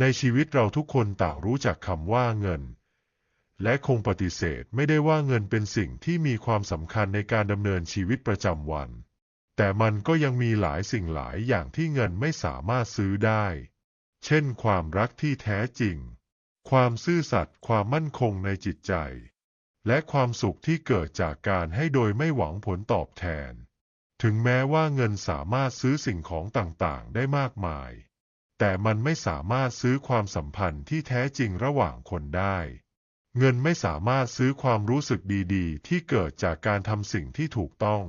ในชีวิตเราทุกคนต่างรู้จักคำว่าเงิน และคงปฏิเสธไม่ได้ว่าเงินเป็นสิ่งที่มีความสำคัญในการดำเนินชีวิตประจำวัน แต่มันก็ยังมีหลายสิ่งหลายอย่างที่เงินไม่สามารถซื้อได้ เช่น ความรักที่แท้จริง ความซื่อสัตย์ ความมั่นคงในจิตใจ และความสุขที่เกิดจากการให้โดยไม่หวังผลตอบแทน ถึงแม้ว่าเงินสามารถซื้อสิ่งของต่างๆ ได้มากมาย แต่มันไม่สามารถซื้อความสัมพันธ์ที่แท้จริงระหว่างคนได้ เงินไม่สามารถซื้อความรู้สึกดีๆ ที่เกิดจากการทำสิ่งที่ถูกต้อง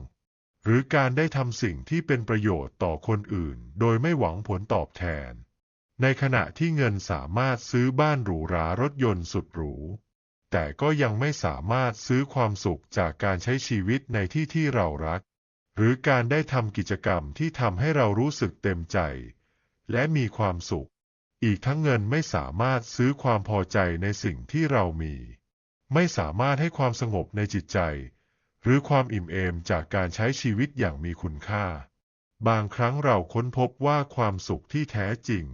หรือการได้ทำสิ่งที่เป็นประโยชน์ต่อคนอื่น โดยไม่หวังผลตอบแทน ในขณะที่เงินสามารถซื้อบ้านหรูหรารถยนต์สุดหรู แต่ก็ยังไม่สามารถซื้อความสุขจากการใช้ชีวิตในที่ที่เรารัก หรือการได้ทำกิจกรรมที่ทำให้เรารู้สึกเต็มใจ และมีความสุข อีกทั้งเงินไม่สามารถซื้อความพอใจในสิ่งที่เรามี ไม่สามารถให้ความสงบในจิตใจ หรือความอิ่มเอมจากการใช้ชีวิตอย่างมีคุณค่า บางครั้งเราค้นพบว่าความสุขที่แท้จริง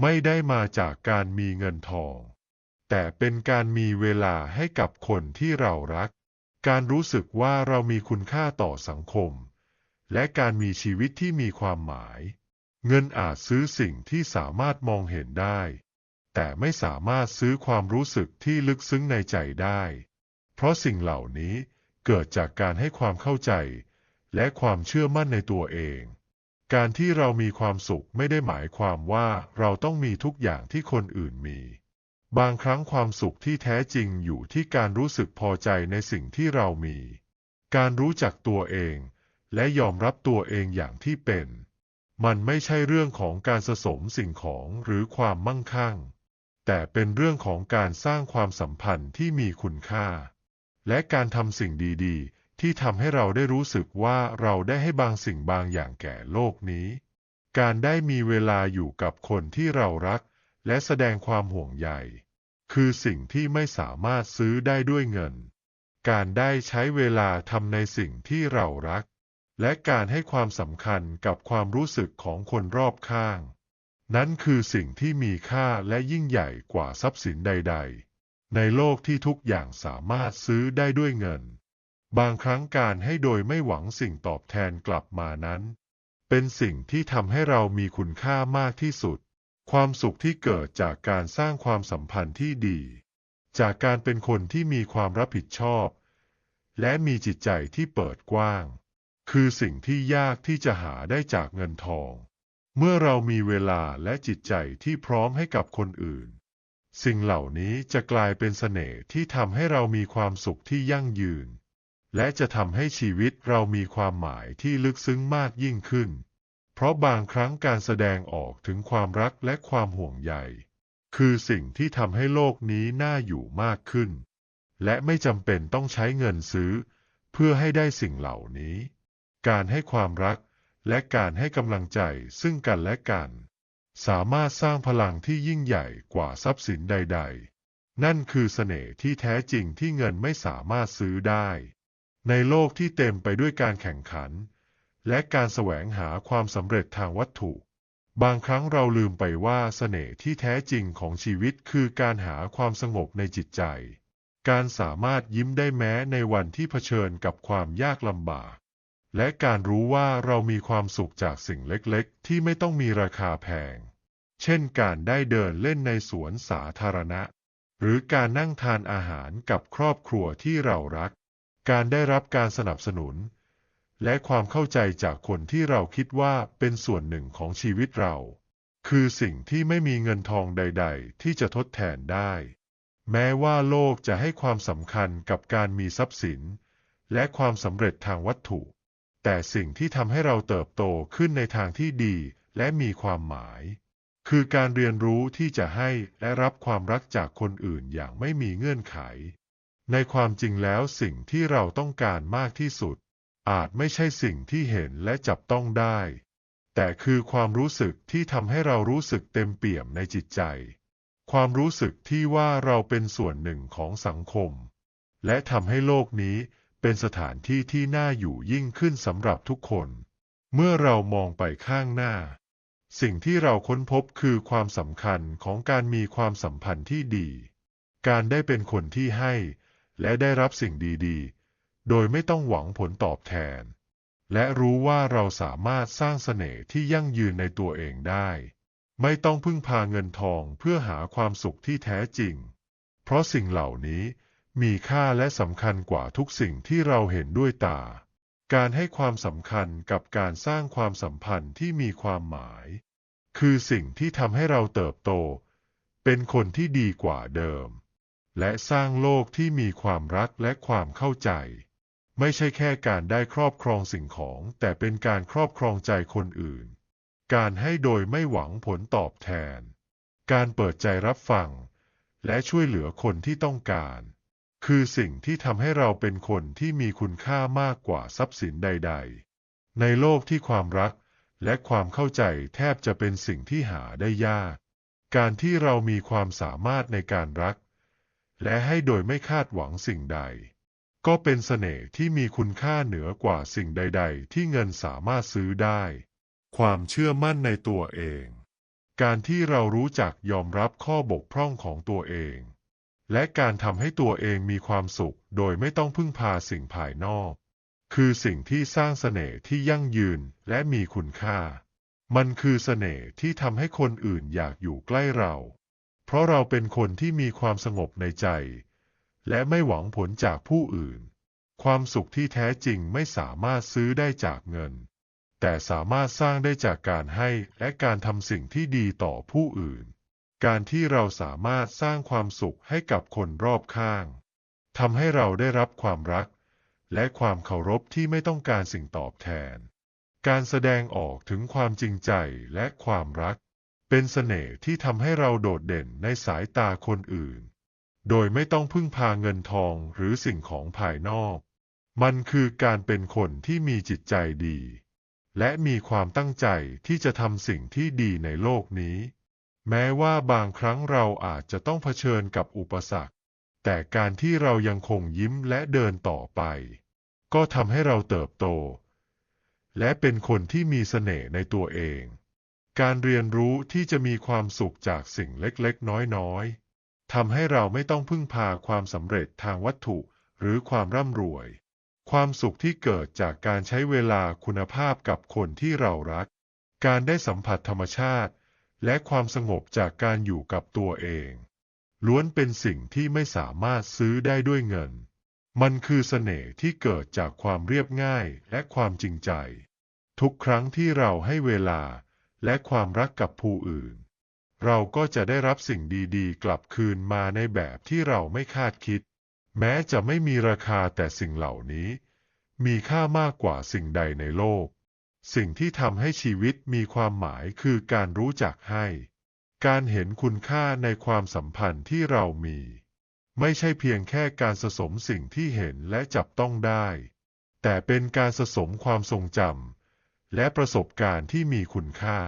ไม่ได้มาจากการมีเงินทอง แต่เป็นการมีเวลาให้กับคนที่เรารัก การรู้สึกว่าเรามีคุณค่าต่อสังคม และการมีชีวิตที่มีความหมาย เงินอาจซื้อสิ่งที่สามารถมองเห็นได้ แต่ไม่สามารถซื้อความรู้สึกที่ลึกซึ้งในใจได้ เพราะสิ่งเหล่านี้เกิดจากการให้ความเข้าใจ และความเชื่อมั่นในตัวเอง การที่เรามีความสุขไม่ได้หมายความว่าเราต้องมีทุกอย่างที่คนอื่นมี บางครั้งความสุขที่แท้จริงอยู่ที่การรู้สึกพอใจในสิ่งที่เรามี การรู้จักตัวเอง และยอมรับตัวเองอย่างที่เป็น มันไม่ใช่เรื่องของการสะสมสิ่งของหรือความมั่งคั่ง แต่เป็นเรื่องของการสร้างความสัมพันธ์ที่มีคุณค่า และการทำสิ่งดีๆ ที่ทำให้เราได้รู้สึกว่าเราได้ให้บางสิ่งบางอย่างแก่โลกนี้ การได้มีเวลาอยู่กับคนที่เรารัก และแสดงความห่วงใย คือสิ่งที่ไม่สามารถซื้อได้ด้วยเงิน การได้ใช้เวลาทำในสิ่งที่เรารัก และการให้ความสำคัญกับความรู้สึกของคนรอบข้าง นั้นคือสิ่งที่มีค่าและยิ่งใหญ่กว่าทรัพย์สินใด ๆ ในโลกที่ทุกอย่างสามารถซื้อได้ด้วยเงิน บางครั้งการให้โดยไม่หวังสิ่งตอบแทนกลับมานั้น เป็นสิ่งที่ทำให้เรามีคุณค่ามากที่สุด ความสุขที่เกิดจากการสร้างความสัมพันธ์ที่ดี จากการเป็นคนที่มีความรับผิดชอบ และมีจิตใจที่เปิดกว้าง คือสิ่งที่ยากที่จะหาได้จากเงินทอง เมื่อเรามีเวลาและจิตใจที่พร้อมให้กับคนอื่น สิ่งเหล่านี้จะกลายเป็นเสน่ห์ที่ทำให้เรามีความสุขที่ยั่งยืน และจะทำให้ชีวิตเรามีความหมายที่ลึกซึ้งมากยิ่งขึ้น เพราะบางครั้งการแสดงออกถึงความรักและความห่วงใยคือสิ่งที่ทำให้โลกนี้น่าอยู่มากขึ้น และไม่จำเป็นต้องใช้เงินซื้อ เพื่อให้ได้สิ่งเหล่านี้ การให้ความรัก และการให้กำลังใจซึ่งกันและกัน สามารถสร้างพลังที่ยิ่งใหญ่กว่าทรัพย์สินใด ๆ นั่นคือเสน่ห์ที่แท้จริงที่เงินไม่สามารถซื้อได้ ในโลกที่เต็มไปด้วยการแข่งขัน และการแสวงหาความสำเร็จทางวัตถุ บางครั้งเราลืมไปว่าเสน่ห์ที่แท้จริงของชีวิตคือการหาความสงบในจิตใจการสามารถยิ้มได้แม้ในวันที่เผชิญกับความยากลำบาก และการรู้ว่าเรามีความสุขจากสิ่งเล็กๆ ที่ไม่ต้องมีราคาแพง เช่นการได้เดินเล่นในสวนสาธารณะ หรือการนั่งทานอาหารกับครอบครัวที่เรารัก การได้รับการสนับสนุน และความเข้าใจจากคนที่เราคิดว่าเป็นส่วนหนึ่งของชีวิตเรา คือสิ่งที่ไม่มีเงินทองใด ๆ ที่จะทดแทนได้ แม้ว่าโลกจะให้ความสำคัญกับการมีทรัพย์สิน และความสำเร็จทางวัตถุ แต่สิ่งที่ทำให้เราเติบโตขึ้นในทางที่ดีและมีความหมาย คือการเรียนรู้ที่จะให้และรับความรักจากคนอื่นอย่างไม่มีเงื่อนไข ในความจริงแล้วสิ่งที่เราต้องการมากที่สุด อาจไม่ใช่สิ่งที่เห็นและจับต้องได้ แต่คือความรู้สึกที่ทำให้เรารู้สึกเต็มเปี่ยมในจิตใจ ความรู้สึกที่ว่าเราเป็นส่วนหนึ่งของสังคม และทำให้โลกนี้ เป็นสถานที่ที่น่าอยู่ยิ่งขึ้นสำหรับทุกคน เมื่อเรามองไปข้างหน้า สิ่งที่เราค้นพบคือความสำคัญของการมีความสัมพันธ์ที่ดี การได้เป็นคนที่ให้ และได้รับสิ่งดีๆ โดยไม่ต้องหวังผลตอบแทน และรู้ว่าเราสามารถสร้างเสน่ห์ที่ยั่งยืนในตัวเองได้ ไม่ต้องพึ่งพาเงินทองเพื่อหาความสุขที่แท้จริง เพราะสิ่งเหล่านี้ มีค่าและสำคัญกว่าทุกสิ่งที่เราเห็นด้วยตา การให้ความสำคัญกับการสร้างความสัมพันธ์ที่มีความหมาย คือสิ่งที่ทำให้เราเติบโต เป็นคนที่ดีกว่าเดิม และสร้างโลกที่มีความรักและความเข้าใจ ไม่ใช่แค่การได้ครอบครองสิ่งของ แต่เป็นการครอบครองใจคนอื่น การให้โดยไม่หวังผลตอบแทน การเปิดใจรับฟัง และช่วยเหลือคนที่ต้องการ คือสิ่งที่ทำให้เราเป็นคนที่มีคุณค่ามากกว่าทรัพย์สินใด ๆ ในโลกที่ความรักและความเข้าใจแทบจะเป็นสิ่งที่หาได้ยาก การที่เรามีความสามารถในการรัก และให้โดยไม่คาดหวังสิ่งใด ก็เป็นเสน่ห์ที่มีคุณค่าเหนือกว่าสิ่งใด ๆ ที่เงินสามารถซื้อได้ ความเชื่อมั่นในตัวเอง การที่เรารู้จักยอมรับข้อบกพร่องของตัวเอง และการทำให้ตัวเองมีความสุขโดยไม่ต้องพึ่งพาสิ่งภายนอก คือสิ่งที่สร้างเสน่ห์ที่ยั่งยืนและมีคุณค่า มันคือเสน่ห์ที่ทำให้คนอื่นอยากอยู่ใกล้เรา เพราะเราเป็นคนที่มีความสงบในใจ และไม่หวังผลจากผู้อื่น ความสุขที่แท้จริงไม่สามารถซื้อได้จากเงิน แต่สามารถสร้างได้จากการให้และการทำสิ่งที่ดีต่อผู้อื่น การที่เราสามารถสร้างความสุขให้กับคนรอบข้างทำให้เราได้รับความรัก และความเคารพที่ไม่ต้องการสิ่งตอบแทน การแสดงออกถึงความจริงใจและความรัก เป็นเสน่ห์ที่ทำให้เราโดดเด่นในสายตาคนอื่น โดยไม่ต้องพึ่งพาเงินทองหรือสิ่งของภายนอก มันคือการเป็นคนที่มีจิตใจดี และมีความตั้งใจที่จะทำสิ่งที่ดีในโลกนี้ แม้ว่าบางครั้งเราอาจจะต้องเผชิญกับอุปสรรค แต่การที่เรายังคงยิ้มและเดินต่อไป ก็ทำให้เราเติบโต และเป็นคนที่มีเสน่ห์ในตัวเอง การเรียนรู้ที่จะมีความสุขจากสิ่งเล็กๆ น้อยๆทำให้เราไม่ต้องพึ่งพาความสำเร็จทางวัตถุหรือความร่ำรวย ความสุขที่เกิดจากการใช้เวลาคุณภาพกับคนที่เรารัก การได้สัมผัสธรรมชาติ และความสงบจากการอยู่กับตัวเอง ล้วนเป็นสิ่งที่ไม่สามารถซื้อได้ด้วยเงิน มันคือเสน่ห์ที่เกิดจากความเรียบง่ายและความจริงใจ ทุกครั้งที่เราให้เวลาและความรักกับผู้อื่น เราก็จะได้รับสิ่งดีๆ กลับคืนมาในแบบที่เราไม่คาดคิด แม้จะไม่มีราคาแต่สิ่งเหล่านี้ มีค่ามากกว่าสิ่งใดในโลก สิ่งที่ทำให้ชีวิตมีความหมายคือการรู้จักให้ การเห็นคุณค่าในความสัมพันธ์ที่เรามี ไม่ใช่เพียงแค่การสะสมสิ่งที่เห็นและจับต้องได้ แต่เป็นการสะสมความทรงจำและประสบการณ์ที่มีคุณค่า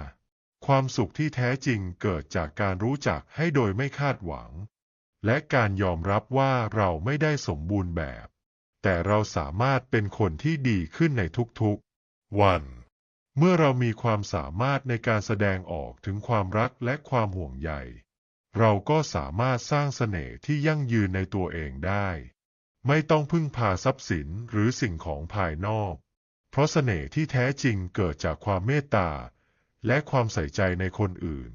ความสุขที่แท้จริงเกิดจากการรู้จักให้โดยไม่คาดหวัง และการยอมรับว่าเราไม่ได้สมบูรณ์แบบ แต่เราสามารถเป็นคนที่ดีขึ้นในทุกๆ วัน เมื่อเรามีความสามารถในการแสดงออกถึงความรักและความห่วงใย เราก็สามารถสร้างเสน่ห์ที่ยั่งยืนในตัวเองได้ ไม่ต้องพึ่งพาทรัพย์สินหรือสิ่งของภายนอก เพราะเสน่ห์ที่แท้จริงเกิดจากความเมตตา และความใส่ใจในคนอื่น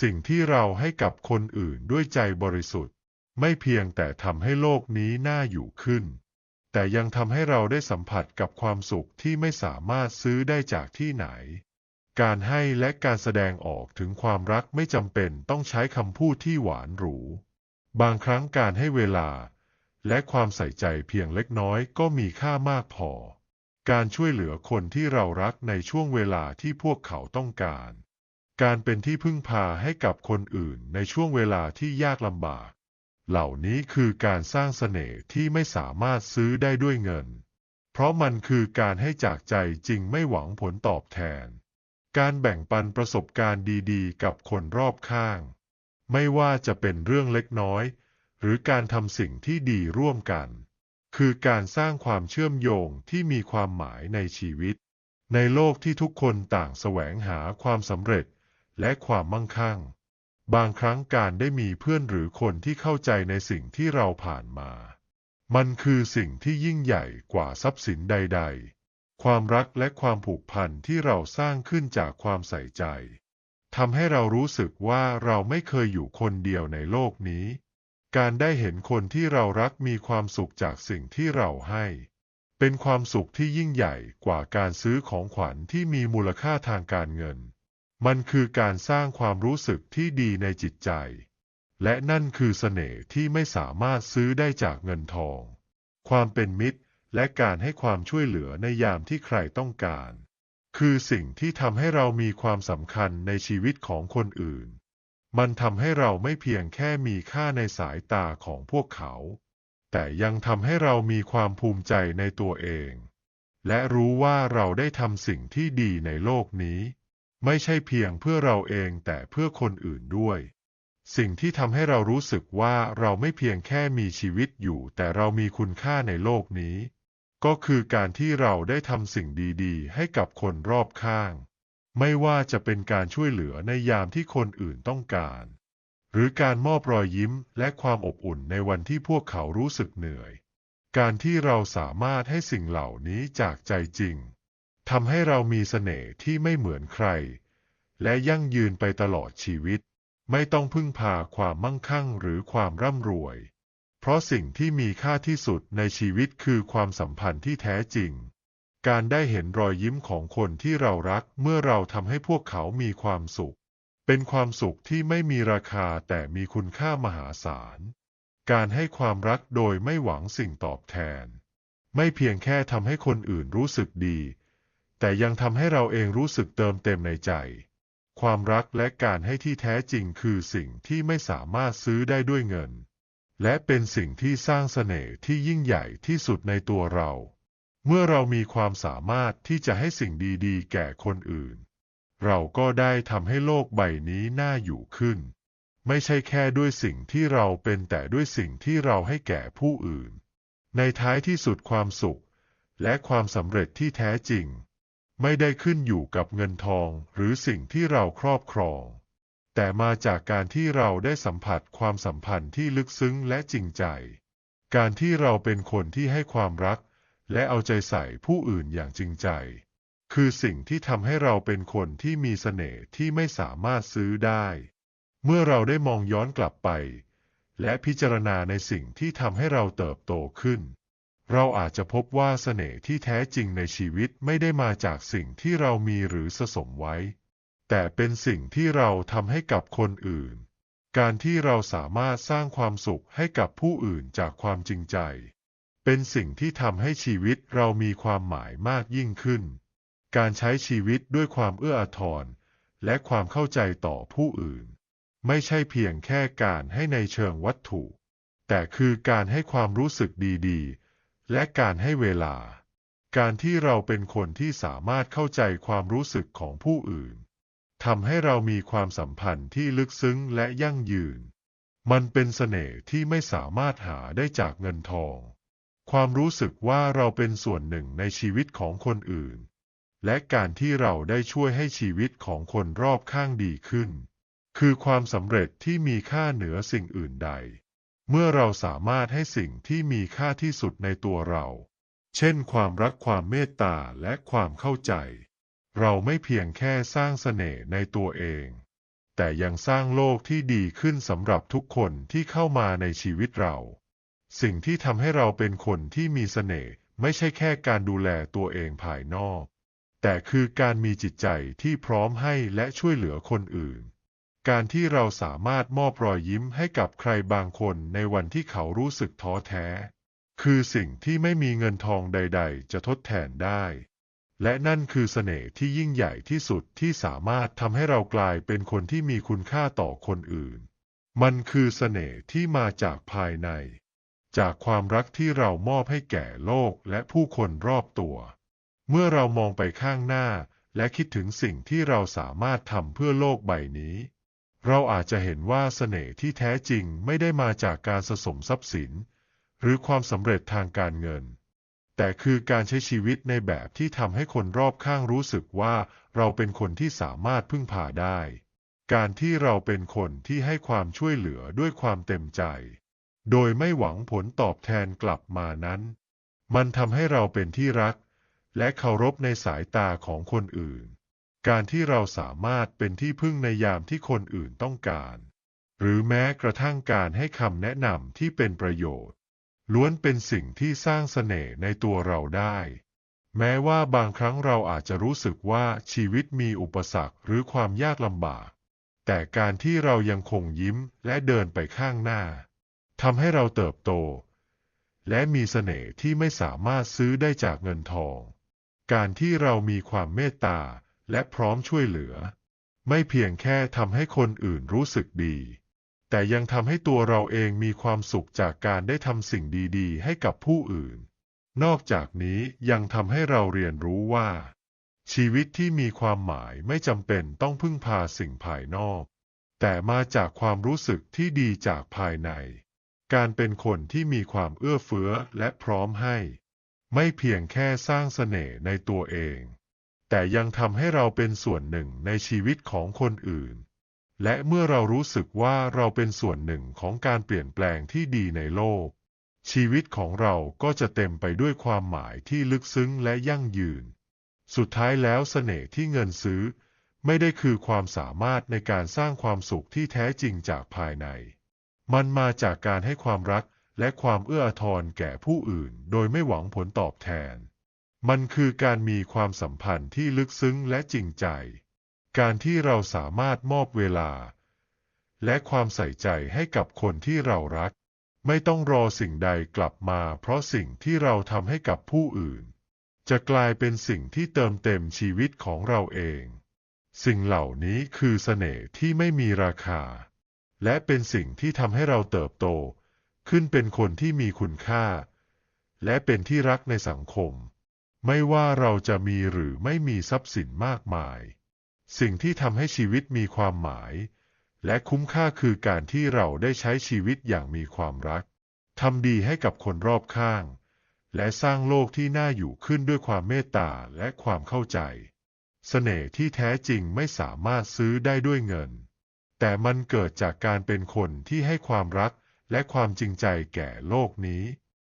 สิ่งที่เราให้กับคนอื่นด้วยใจบริสุทธิ์ ไม่เพียงแต่ทำให้โลกนี้น่าอยู่ขึ้น แต่ยังทำให้เราได้สัมผัสกับความสุขที่ไม่สามารถซื้อได้จากที่ไหน การให้และการแสดงออกถึงความรักไม่จำเป็นต้องใช้คำพูดที่หวานหรู บางครั้งการให้เวลา และความใส่ใจเพียงเล็กน้อยก็มีค่ามากพอ การช่วยเหลือคนที่เรารักในช่วงเวลาที่พวกเขาต้องการ การเป็นที่พึ่งพาให้กับคนอื่นในช่วงเวลาที่ยากลำบาก เหล่านี้คือการสร้างเสน่ห์ที่ไม่สามารถซื้อได้ด้วยเงิน เพราะมันคือการให้จากใจจริงไม่หวังผลตอบแทน การแบ่งปันประสบการณ์ดีๆ กับคนรอบข้าง ไม่ว่าจะเป็นเรื่องเล็กน้อย หรือการทำสิ่งที่ดีร่วมกัน คือการสร้างความเชื่อมโยงที่มีความหมายในชีวิต ในโลกที่ทุกคนต่างแสวงหาความสำเร็จและความมั่งคั่ง บางครั้งการได้มีเพื่อนหรือคนที่เข้าใจในสิ่งที่เราผ่านมา มันคือสิ่งที่ยิ่งใหญ่กว่าทรัพย์สินใด ๆ ความรักและความผูกพันที่เราสร้างขึ้นจากความใส่ใจทำให้เรารู้สึกว่าเราไม่เคยอยู่คนเดียวในโลกนี้ การได้เห็นคนที่เรารักมีความสุขจากสิ่งที่เราให้ เป็นความสุขที่ยิ่งใหญ่กว่าการซื้อของขวัญที่มีมูลค่าทางการเงิน มันคือการสร้างความรู้สึกที่ดีในจิตใจ และนั่นคือเสน่ห์ที่ไม่สามารถซื้อได้จากเงินทอง ความเป็นมิตรและการให้ความช่วยเหลือในยามที่ใครต้องการ คือสิ่งที่ทำให้เรามีความสำคัญในชีวิตของคนอื่น มันทำให้เราไม่เพียงแค่มีค่าในสายตาของพวกเขา แต่ยังทำให้เรามีความภูมิใจในตัวเอง และรู้ว่าเราได้ทำสิ่งที่ดีในโลกนี้ ไม่ใช่เพียงเพื่อเราเองแต่เพื่อคนอื่นด้วย สิ่งที่ทำให้เรารู้สึกว่าเราไม่เพียงแค่มีชีวิตอยู่ แต่เรามีคุณค่าในโลกนี้ ก็คือการที่เราได้ทำสิ่งดีๆ ให้กับคนรอบข้าง ไม่ว่าจะเป็นการช่วยเหลือในยามที่คนอื่นต้องการ หรือการมอบรอยยิ้มและความอบอุ่นในวันที่พวกเขารู้สึกเหนื่อย การที่เราสามารถให้สิ่งเหล่านี้จากใจจริง ทำให้เรามีเสน่ห์ที่ไม่เหมือนใคร และยั่งยืนไปตลอดชีวิต ไม่ต้องพึ่งพาความมั่งคั่งหรือความร่ำรวย เพราะสิ่งที่มีค่าที่สุดในชีวิตคือความสัมพันธ์ที่แท้จริง การได้เห็นรอยยิ้มของคนที่เรารักเมื่อเราทำให้พวกเขามีความสุข เป็นความสุขที่ไม่มีราคาแต่มีคุณค่ามหาศาล การให้ความรักโดยไม่หวังสิ่งตอบแทน ไม่เพียงแค่ทำให้คนอื่นรู้สึกดี แต่ยังทำให้เราเองรู้สึกเติมเต็มในใจ ความรักและการให้ที่แท้จริงคือสิ่งที่ไม่สามารถซื้อได้ด้วยเงิน และเป็นสิ่งที่สร้างเสน่ห์ที่ยิ่งใหญ่ที่สุดในตัวเรา เมื่อเรามีความสามารถที่จะให้สิ่งดีๆ แก่คนอื่น เราก็ได้ทำให้โลกใบนี้น่าอยู่ขึ้น ไม่ใช่แค่ด้วยสิ่งที่เราเป็นแต่ด้วยสิ่งที่เราให้แก่ผู้อื่น ในท้ายที่สุดความสุข และความสำเร็จที่แท้จริง ไม่ได้ขึ้นอยู่กับเงินทองหรือสิ่งที่เราครอบครอง แต่มาจากการที่เราได้สัมผัสความสัมพันธ์ที่ลึกซึ้งและจริงใจ การที่เราเป็นคนที่ให้ความรัก และเอาใจใส่ผู้อื่นอย่างจริงใจ คือสิ่งที่ทำให้เราเป็นคนที่มีเสน่ห์ที่ไม่สามารถซื้อได้ เมื่อเราได้มองย้อนกลับไป และพิจารณาในสิ่งที่ทำให้เราเติบโตขึ้น เราอาจจะพบว่าเสน่ห์ที่แท้จริงในชีวิตไม่ได้มาจากสิ่งที่เรามีหรือสะสมไว้ แต่เป็นสิ่งที่เราทำให้กับคนอื่น การที่เราสามารถสร้างความสุขให้กับผู้อื่นจากความจริงใจ เป็นสิ่งที่ทำให้ชีวิตเรามีความหมายมากยิ่งขึ้น การใช้ชีวิตด้วยความเอื้ออาทรและความเข้าใจต่อผู้อื่น ไม่ใช่เพียงแค่การให้ในเชิงวัตถุ แต่คือการให้ความรู้สึกดีๆ และการให้เวลา การที่เราเป็นคนที่สามารถเข้าใจความรู้สึกของผู้อื่นทำให้เรามีความสัมพันธ์ที่ลึกซึ้งและยั่งยืน มันเป็นเสน่ห์ที่ไม่สามารถหาได้จากเงินทอง ความรู้สึกว่าเราเป็นส่วนหนึ่งในชีวิตของคนอื่น และการที่เราได้ช่วยให้ชีวิตของคนรอบข้างดีขึ้น คือความสำเร็จที่มีค่าเหนือสิ่งอื่นใด เมื่อเราสามารถให้สิ่งที่มีค่าที่สุดในตัวเรา เช่นความรักความเมตตาและความเข้าใจ เราไม่เพียงแค่สร้างเสน่ห์ในตัวเอง แต่ยังสร้างโลกที่ดีขึ้นสำหรับทุกคนที่เข้ามาในชีวิตเรา สิ่งที่ทำให้เราเป็นคนที่มีเสน่ห์ไม่ใช่แค่การดูแลตัวเองภายนอก แต่คือการมีจิตใจที่พร้อมให้และช่วยเหลือคนอื่น การที่เราสามารถมอบรอยยิ้มให้กับใครบางคนในวันที่เขารู้สึกท้อแท้ คือสิ่งที่ไม่มีเงินทองใด ๆ จะทดแทนได้ และนั่นคือเสน่ห์ที่ยิ่งใหญ่ที่สุดที่สามารถทำให้เรากลายเป็นคนที่มีคุณค่าต่อคนอื่น มันคือเสน่ห์ที่มาจากภายใน จากความรักที่เรามอบให้แก่โลกและผู้คนรอบตัว เมื่อเรามองไปข้างหน้าและคิดถึงสิ่งที่เราสามารถทำเพื่อโลกใบนี้ เราอาจจะเห็นว่าเสน่ห์ที่แท้จริงไม่ได้มาจากการสะสมทรัพย์สิน หรือความสำเร็จทางการเงิน แต่คือการใช้ชีวิตในแบบที่ทำให้คนรอบข้างรู้สึกว่าเราเป็นคนที่สามารถพึ่งพาได้ การที่เราเป็นคนที่ให้ความช่วยเหลือด้วยความเต็มใจ โดยไม่หวังผลตอบแทนกลับมานั้น มันทำให้เราเป็นที่รัก และเคารพในสายตาของคนอื่น การที่เราสามารถเป็นที่พึ่งในยามที่คนอื่นต้องการ หรือแม้กระทั่งการให้คำแนะนำที่เป็นประโยชน์ ล้วนเป็นสิ่งที่สร้างเสน่ห์ในตัวเราได้ แม้ว่าบางครั้งเราอาจจะรู้สึกว่าชีวิตมีอุปสรรคหรือความยากลำบาก แต่การที่เรายังคงยิ้มและเดินไปข้างหน้าทำให้เราเติบโต และมีเสน่ห์ที่ไม่สามารถซื้อได้จากเงินทอง การที่เรามีความเมตตา และพร้อมช่วยเหลือ ไม่เพียงแค่ทำให้คนอื่นรู้สึกดี แต่ยังทำให้ตัวเราเองมีความสุขจากการได้ทำสิ่งดีๆ ให้กับผู้อื่น นอกจากนี้ยังทำให้เราเรียนรู้ว่า ชีวิตที่มีความหมายไม่จำเป็นต้องพึ่งพาสิ่งภายนอก แต่มาจากความรู้สึกที่ดีจากภายใน การเป็นคนที่มีความเอื้อเฟื้อและพร้อมให้ ไม่เพียงแค่สร้างเสน่ห์ในตัวเอง แต่ยังทำให้เราเป็นส่วนหนึ่งในชีวิตของคนอื่น และเมื่อเรารู้สึกว่าเราเป็นส่วนหนึ่งของการเปลี่ยนแปลงที่ดีในโลก ชีวิตของเราก็จะเต็มไปด้วยความหมายที่ลึกซึ้งและยั่งยืน สุดท้ายแล้วเสน่ห์ที่เงินซื้อ ไม่ได้คือความสามารถในการสร้างความสุขที่แท้จริงจากภายใน มันมาจากการให้ความรักและความเอื้ออาทรแก่ผู้อื่น โดยไม่หวังผลตอบแทน มันคือการมีความสัมพันธ์ที่ลึกซึ้งและจริงใจ การที่เราสามารถมอบเวลา และความใส่ใจให้กับคนที่เรารัก ไม่ต้องรอสิ่งใดกลับมา เพราะสิ่งที่เราทำให้กับผู้อื่น จะกลายเป็นสิ่งที่เติมเต็มชีวิตของเราเอง สิ่งเหล่านี้คือเสน่ห์ที่ไม่มีราคา และเป็นสิ่งที่ทำให้เราเติบโต ขึ้นเป็นคนที่มีคุณค่า และเป็นที่รักในสังคม ไม่ว่าเราจะมีหรือไม่มีทรัพย์สินมากมาย สิ่งที่ทำให้ชีวิตมีความหมาย และคุ้มค่าคือการที่เราได้ใช้ชีวิตอย่างมีความรักทำดีให้กับคนรอบข้าง และสร้างโลกที่น่าอยู่ขึ้นด้วยความเมตตาและความเข้าใจเสน่ห์ที่แท้จริงไม่สามารถซื้อได้ด้วยเงิน แต่มันเกิดจากการเป็นคนที่ให้ความรักและความจริงใจแก่โลกนี้